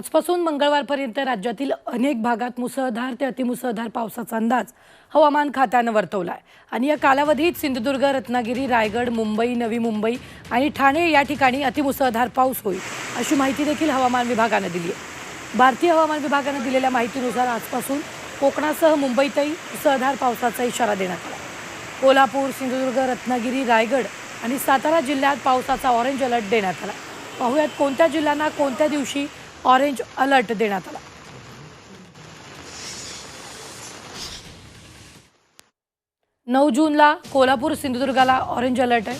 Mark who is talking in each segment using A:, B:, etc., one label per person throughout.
A: आजपासून मंगळवारपर्यंत राज्यातील अनेक भागात मुसळधार ते अतिमुसळधार पावसाचा अंदाज हवामान खात्यानं वर्तवला आहे आणि या कालावधीत सिंधुदुर्ग रत्नागिरी रायगड मुंबई नवी मुंबई आणि ठाणे या ठिकाणी अतिमुसळधार पाऊस होईल अशी माहिती देखील हवामान विभागानं दिली आहे. भारतीय हवामान विभागानं दिलेल्या माहितीनुसार आजपासून कोकणासह मुंबईतही मुसळधार पावसाचा इशारा देण्यात आला. कोल्हापूर सिंधुदुर्ग रत्नागिरी रायगड आणि सातारा जिल्ह्यात पावसाचा ऑरेंज अलर्ट देण्यात आला. पाहुयात कोणत्या जिल्ह्यांना कोणत्या दिवशी ऑरेंज अलर्ट देण्यात आला. नऊ जूनला कोल्हापूर सिंधुदुर्गाला ऑरेंज अलर्ट आहे.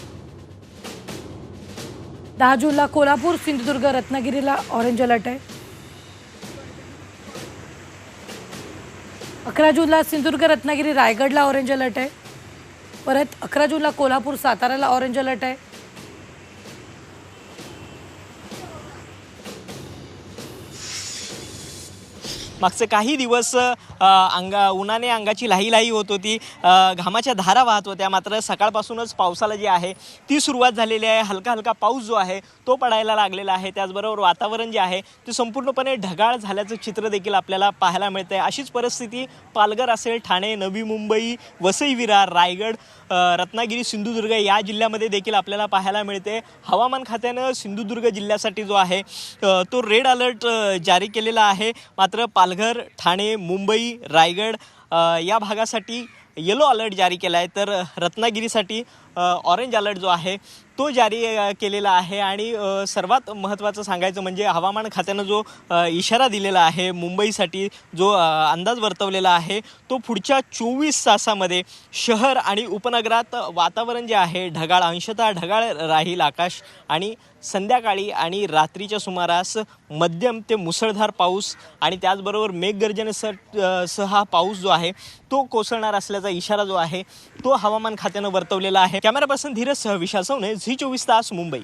A: दहा जूनला कोल्हापूर सिंधुदुर्ग रत्नागिरीला ऑरेंज अलर्ट आहे. अकरा जूनला सिंधुदुर्ग रत्नागिरी रायगडला ऑरेंज अलर्ट आहे. परत अकरा जूनला कोल्हापूर साताराला ऑरेंज अलर्ट आहे.
B: मागचे काही दिवस अंगा उन्हाने अंगाची लाही लाही होत. होती घामाच्या धारा वाहत होत्या. मात्र सकाळपासूनच पावसाला जी आहे ती सुरुवात झालेली आहे. हलका हलका पाऊस जो आहे तो पडायला लागलेला आहे. त्याचबरोबर वातावरण जे आहे ते संपूर्णपणे ढगाळ झाल्याचं चित्र देखील आपल्याला पाहायला मिळतं आहे अशीच परिस्थिती पालघर असेल ठाणे नवी मुंबई वसई विरार रायगड रत्नागिरी सिंधुदुर्ग या जिल्ह्यामध्ये देखील आपल्याला पाहायला मिळते हवामान खात्यानं सिंधुदुर्ग जिल्ह्यासाठी जो आहे तो रेड अलर्ट जारी केलेला आहे. मात्र पाल पालघर ठाणे मुंबई रायगड या भागासाठी येलो अलर्ट जारी केला आहे तर रत्नागिरीसाठी ऑरेंज अलर्ट जो आहे तो जारी केलेला आहे आणि सर्वात महत्त्वाचं सांगायचं म्हणजे हवामान खात्यानं जो इशारा दिलेला आहे मुंबईसाठी जो अंदाज वर्तवलेला आहे तो पुढच्या चोवीस तासामध्ये शहर आणि उपनगरात वातावरण जे आहे ढगाळ अंशतः ढगाळ राहील आकाश आणि संध्याकाळी आणि रात्रीच्या सुमारास मध्यम ते मुसळधार पाऊस आणि त्याचबरोबर मेघगर्जनेसह सह हा पाऊस जो आहे तो कोसळणार असल्याचा इशारा जो आहे तो हवामान खात्यानं वर्तवलेला आहे. कॅमेरा पर्सन धीरज सह विशाल सवने झी चोवीस तास मुंबई.